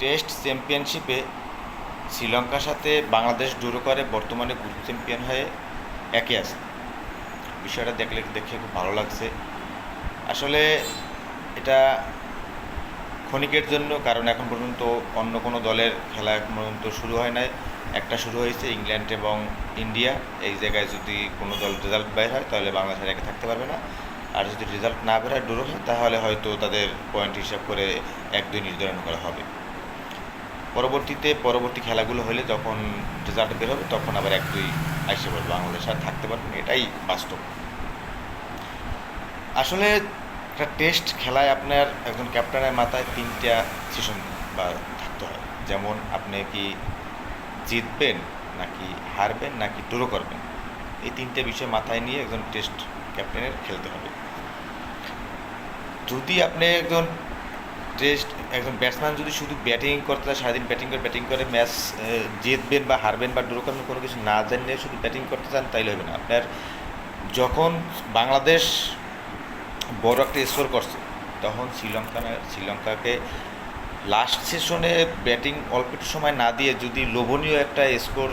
Test চ্যাম্পিয়নশিপে শ্রীলঙ্কার সাথে বাংলাদেশ ড্র করে, বর্তমানে গ্রুপ চ্যাম্পিয়ন হয়ে একে আছে। বিষয়টা দেখলে দেখে খুব ভালো লাগছে। আসলে এটা ক্ষণিকের জন্য, কারণ এখন পর্যন্ত অন্য কোনো দলের খেলা এখন পর্যন্ত শুরু হয় নাই। একটা শুরু হয়েছে ইংল্যান্ড এবং ইন্ডিয়া। এই জায়গায় যদি কোনো দল রেজাল্ট বের হয়, তাহলে বাংলাদেশের একে থাকতে পারবে না। আর যদি রেজাল্ট না বের হয়, ড্র হয়, তাহলে হয়তো তাদের পয়েন্ট হিসাব করে এক দুই নির্ধারণ করা হবে। পরবর্তীতে পরবর্তী খেলাগুলো হলে যখন রেজাল্ট বের হবে, তখন আবার এক দুই আসে পারবে বাংলাদেশ আর থাকতে পারবে না, এটাই বাস্তব। আসলে একটা টেস্ট খেলায় আপনার একজন ক্যাপ্টেনের মাথায় তিনটা সেশন বা থাকতে হয়। যেমন আপনি কি জিতবেন, নাকি হারবেন, নাকি ড্র করবেন? এই তিনটে বিষয় মাথায় নিয়ে একজন টেস্ট ক্যাপ্টেনের খেলতে হবে। যদি আপনি একজন টেস্ট, একজন ব্যাটসম্যান যদি শুধু ব্যাটিং করতে চায় সারাদিন ব্যাটিং করে ব্যাটিং করে, ম্যাচ জিতবেন বা হারবেন বা ড্র করবেন, কোনো কিছু না জানিয়ে শুধু ব্যাটিং করতে চান, তাইলে হবে না। আপনার যখন বাংলাদেশ বড় একটা স্কোর করছে, তখন শ্রীলঙ্কা শ্রীলঙ্কাকে লাস্ট সেশনে ব্যাটিং অল্প একটু সময় না দিয়ে, যদি লোভনীয় একটা স্কোর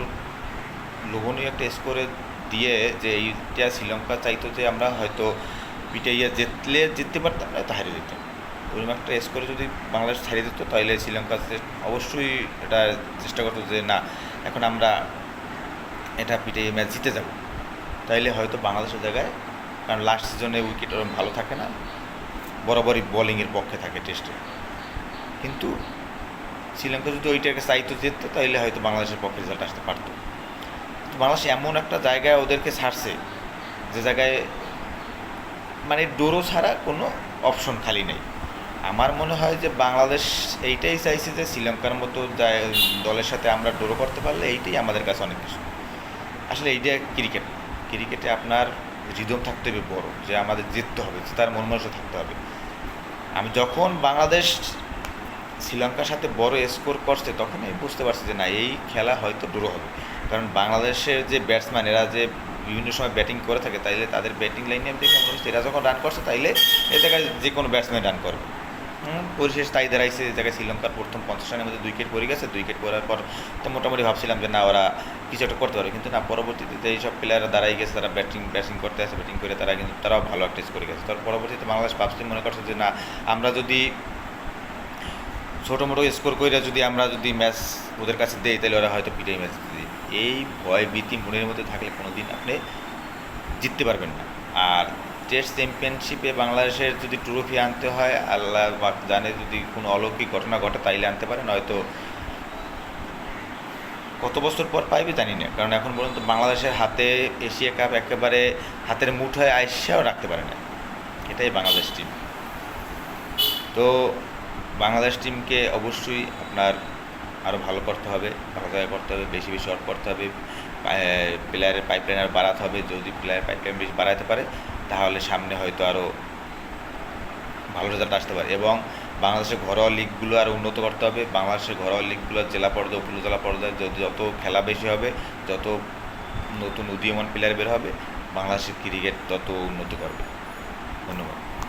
লোভনীয় একটা স্কোরে দিয়ে যে এইটা শ্রীলঙ্কা চাইতো যে আমরা হয়তো পিটাইয়া জিতলে, জিততে পারতাম না তো হারিয়ে দিতাম ওরকম এস করে যদি বাংলাদেশ ছাড়িয়ে দিত, তাহলে শ্রীলঙ্কা অবশ্যই এটা চেষ্টা করতো যে, না, এখন আমরা এটা পিটাইয়া ম্যাচ জিতে যাব। তাইলে হয়তো বাংলাদেশের জায়গায়, কারণ লাস্ট সিজনে উইকেট ওরকম ভালো থাকে না, বরাবরই বোলিংয়ের পক্ষে থাকে টেস্টে কিন্তু শ্রীলঙ্কা যদি ওইটাকে চাইতো জিততো তাহলে হয়তো বাংলাদেশের পক্ষে রেজাল্ট আসতে পারতো। বাংলাদেশ এমন একটা জায়গায় ওদেরকে ছাড়ছে, যে জায়গায় মানে ডোরো ছাড়া কোনো অপশন খালি নেই। আমার মনে হয় যে বাংলাদেশ এইটাই চাইছে যে শ্রীলঙ্কার মতো দলের সাথে আমরা ডোরো করতে পারলে এইটাই আমাদের কাছে অনেক কিছু আসলে এইটা ক্রিকেট ক্রিকেটে আপনার রিদম থাকতে হবে বড়, যে আমাদের জিততে হবে তার মন থাকতে হবে। আমি যখন বাংলাদেশ শ্রীলঙ্কার সাথে বড় স্কোর করছে, তখন আমি বুঝতে পারছি যে না, এই খেলা হয়তো ড্র হবে। কারণ বাংলাদেশের যে ব্যাটসম্যান এরা যে বিভিন্ন সময় ব্যাটিং করে থাকে, তাইলে তাদের ব্যাটিং লাইনে আমি দেখে এরা যখন রান করছে, তাইলে এ জায়গায় যে কোনো ব্যাটসম্যান রান করবে। পরিশেষ তাই দাঁড়াইছে এই জায়গায় শ্রীলঙ্কার প্রথম পঞ্চাশ রানের মধ্যে দুই উইকেট পড়ে গেছে। দুই উইকেট পড়ার পর তো মোটামুটি ভাবছিলাম যে না, ওরা কিছু একটা করতে পারবে। কিন্তু না, পরবর্তীতে যে এইসব প্লেয়াররা দাঁড়াই গেছে, তারা ব্যাটিং ব্যাটিং করতে আসে ব্যাটিং করে তারা কিন্তু, তারাও ভালো একটা করে গেছে। তার পরবর্তীতে বাংলাদেশ ভাবছি, মনে করছে যে না, আমরা যদি ছোটো মোটো স্কোর করে যদি আমরা যদি ম্যাচ ওদের কাছে দেই, তাহলে ওরা হয়তো পিটাই ম্যাচ দিই এই ভয়, ভীতি, মনের মধ্যে থাকলে কোনো দিন আপনি জিততে পারবেন না। আর টেস্ট চ্যাম্পিয়নশিপে বাংলাদেশের যদি ট্রফি আনতে হয় আল্লাহ জানে যদি কোনো অলৌকিক ঘটনা ঘটে তাইলে আনতে পারে, নয়তো কত বছর পর পাইবে জানি না। কারণ এখন পর্যন্ত বাংলাদেশের হাতে এশিয়া কাপ একেবারে হাতের মুঠোয় আইসাও রাখতে পারে না এটাই বাংলাদেশ টিম তো বাংলাদেশ টিমকে অবশ্যই আপনার আরও ভালো করতে হবে, ভালো জায়গায় করতে হবে, বেশি বেশি শট করতে হবে। প্লেয়ারের পাইপলাইন আর বাড়াতে হবে। যদি প্লেয়ার পাইপলাইন বেশি বাড়াতে পারে, তাহলে সামনে হয়তো আরও ভালো রেজাল্ট আসতে পারে। এবং বাংলাদেশের ঘরোয়া লিগগুলো আরও উন্নত করতে হবে। বাংলাদেশের ঘরোয়া লিগগুলো জেলা পর্যায়ে, উপজেলা পর্যায়ে যত যত খেলা বেশি হবে, যত নতুন উদীয়মান প্লেয়ার বের হবে, বাংলাদেশের ক্রিকেট তত উন্নতি করবে। ধন্যবাদ।